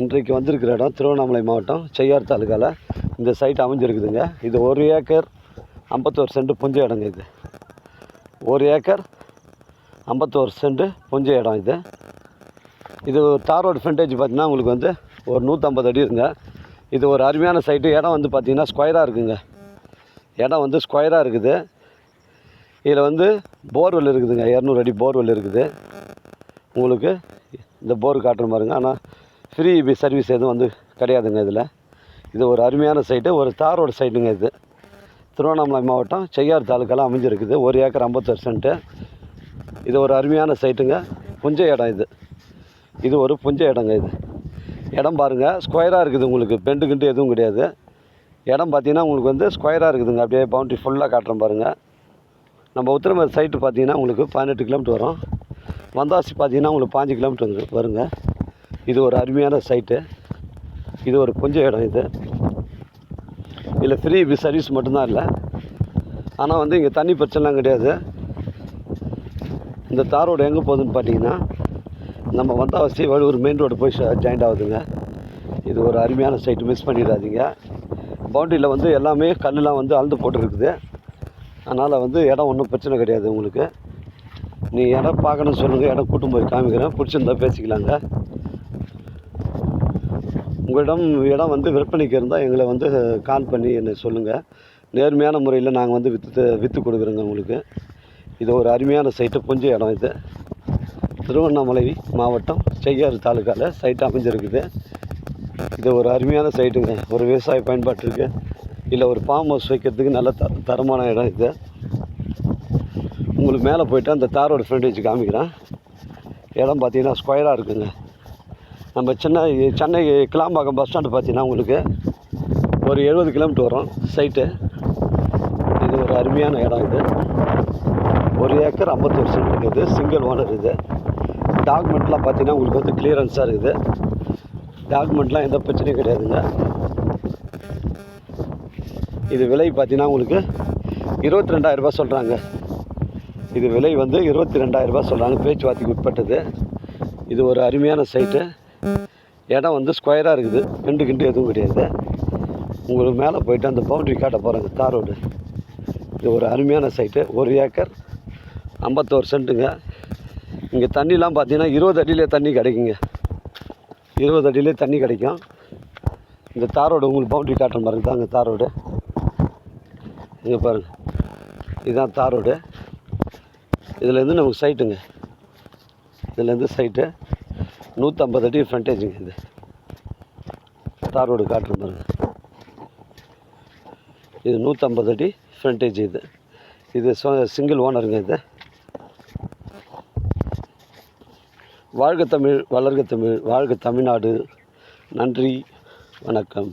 இன்றைக்கு வந்திருக்கிற இடம் திருவண்ணாமலை மாவட்டம் செய்யார் தாலுக்காவில் இந்த சைட் அமைஞ்சிருக்குதுங்க. இது ஒரு ஏக்கர் ஐம்பத்தோரு சென்ட் புஞ்ச இடங்க இது. ஒரு ஏக்கர் ஐம்பத்தோரு சென்ட் புஞ்ச இடம் இது. இது தார் ரோடு ஃப்ரண்டேஜ் பார்த்தீங்கன்னா உங்களுக்கு வந்து ஒரு நூற்றம்பது அடி இருங்க இது ஒரு அருமையான சைட்டு இடம் வந்து பார்த்தீங்கன்னா ஸ்கொயராக இருக்குங்க. இடம் வந்து ஸ்கொயராக இருக்குது. இதில் வந்து போர்வெல் இருக்குதுங்க. இரநூறு அடி போர்வெல் இருக்குது. உங்களுக்கு இந்த போர் காட்டுற பாருங்க. ஆனால் ஃப்ரீ சர்வீஸ் எதுவும் வந்து கிடையாதுங்க இதில். இது ஒரு அருமையான சைட்டு ஒரு தார் ரோடு சைட்டுங்க இது. திருவண்ணாமலை மாவட்டம் செய்யார் தாலுக்காலாம் அமைஞ்சிருக்குது. ஒரு ஏக்கர் ஐம்பத்தொரு சென்ட்டு இது ஒரு அருமையான சைட்டுங்க புஞ்ச இடம் இது. இது ஒரு புஞ்ச இடங்க இது. இடம் பாருங்கள் ஸ்கொயராக இருக்குது உங்களுக்கு. பெண்டு கிண்டு எதுவும் கிடையாது. இடம் பார்த்தீங்கன்னா உங்களுக்கு வந்து ஸ்கொயராக இருக்குதுங்க. அப்படியே பவுண்ட்ரி ஃபுல்லாக காட்டுறேன் பாருங்கள் நம்ம உத்திரமேர் சைட்டு பார்த்தீங்கன்னா உங்களுக்கு பதினெட்டு கிலோமீட்டர் வரும். வந்தாசி பார்த்தீங்கன்னா உங்களுக்கு பாஞ்சு கிலோமீட்டர் வருங்க. இது ஒரு அருமையான சைட்டு இது ஒரு கொஞ்சம் இடம் இது. இதில் ஃப்ரீ சர்வீஸ் மட்டும்தான் இல்லை. ஆனால் வந்து இங்கே தண்ணி பிரச்சனைலாம் கிடையாது. இந்த தார் ரோடு எங்கே போகுதுன்னு பார்த்தீங்கன்னா நம்ம வந்தாவசி வழுவூர் மெயின் ரோடு போய் ஜாயிண்ட் ஆகுதுங்க. இது ஒரு அருமையான சைட்டு மிஸ் பண்ணிடாதீங்க. பவுண்டரியில் வந்து எல்லாமே கல்லுலாம் வந்து அழுந்து போட்டுருக்குது. அதனால் வந்து இடம் ஒன்றும் பிரச்சனை கிடையாது உங்களுக்கு. நீ இடம் பார்க்கணும்னு சொல்லுங்கள் இடம் கூட்டும் போய் காமிக்கிறேன். பிடிச்சிருந்தா பேசிக்கலாங்க. உங்களிடம் இடம் வந்து விற்பனைக்கு இருந்தால் எங்களை வந்து கால் பண்ணி என்னை சொல்லுங்கள் நேர்மையான முறையில் நாங்கள் வந்து விற்று விற்று கொடுக்குறோங்க உங்களுக்கு. இது ஒரு அருமையான சைட்டு புஞ்ச இடம் இது. திருவண்ணாமலை மாவட்டம் செய்யாறு தாலுக்காவில் சைட் அமைஞ்சிருக்குது. இது ஒரு அருமையான சைட்டுங்க. ஒரு விவசாய பயன்பாட்டிற்கு இல்லை ஒரு ஃபார்ம் ஹவுஸ் வைக்கிறதுக்கு நல்ல த தரமான இடம் இது. உங்களுக்கு மேலே போயிட்டு அந்த தாரோட ஃப்ரண்டேஜ் காமிக்கிறேன். இடம் பார்த்தீங்கன்னா ஸ்கொயராக இருக்குங்க. நம்ம சின்ன சென்னை கிளாம்பாக்கம் பஸ் ஸ்டாண்டு பார்த்தீங்கன்னா உங்களுக்கு ஒரு எழுபது கிலோமீட்டர் வரும் சைட்டு இது ஒரு அருமையான இடம் இது. ஒரு ஏக்கர் ஐம்பத்தொரு சென்ட் இருக்குது. சிங்கிள் ஓனர் இது. டாக்குமெண்ட்லாம் பார்த்தீங்கன்னா உங்களுக்கு வந்து கிளியரன்ஸாக இருக்குது. டாக்குமெண்ட்லாம் எந்த பிரச்சனையும் கிடையாதுங்க. இது விலை பார்த்தீங்கன்னா உங்களுக்கு இருபத்தி ரெண்டாயிரரூபா சொல்கிறாங்க இது விலை வந்து இருபத்தி ரெண்டாயிரரூபா சொல்கிறாங்க பேச்சுவார்த்தைக்கு உட்பட்டது. இது ஒரு அருமையான சைட்டு இடம் வந்து ஸ்கொயராக இருக்குது. கிண்டு கிண்டு எதுவும் கிடையாது. உங்களுக்கு மேலே போயிட்டு அந்த பவுண்ட்ரி காட்ட போகிறாங்க தார் ரோடு. இது ஒரு அருமையான சைட்டு ஒரு ஏக்கர் ஐம்பத்தோரு சென்ட்டுங்க. இங்கே தண்ணிலாம் பார்த்தீங்கன்னா இருபது அடியிலே தண்ணி கிடைக்குங்க. இருபது அடியிலே தண்ணி கிடைக்கும். இந்த தார் ரோடு உங்களுக்கு பவுண்ட்ரி காட்டுற பாருங்க தாங்க தார் ரோடு. இங்கே பாருங்கள் இதுதான் தார் ரோடு. இதுலேருந்து நமக்கு சைட்டுங்க இதுலேருந்து சைட்டு நூற்றம்பது அடி ஃப்ரண்டேஜுங்க இது. தார் ரோடு காட்டுற இது நூற்றம்பது அடி ஃப்ரண்டேஜ் இது. இது சிங்கிள் ஓனருங்க இது. வாழ்க தமிழ் வளர்க தமிழ் வாழ்க தமிழ்நாடு. நன்றி வணக்கம்.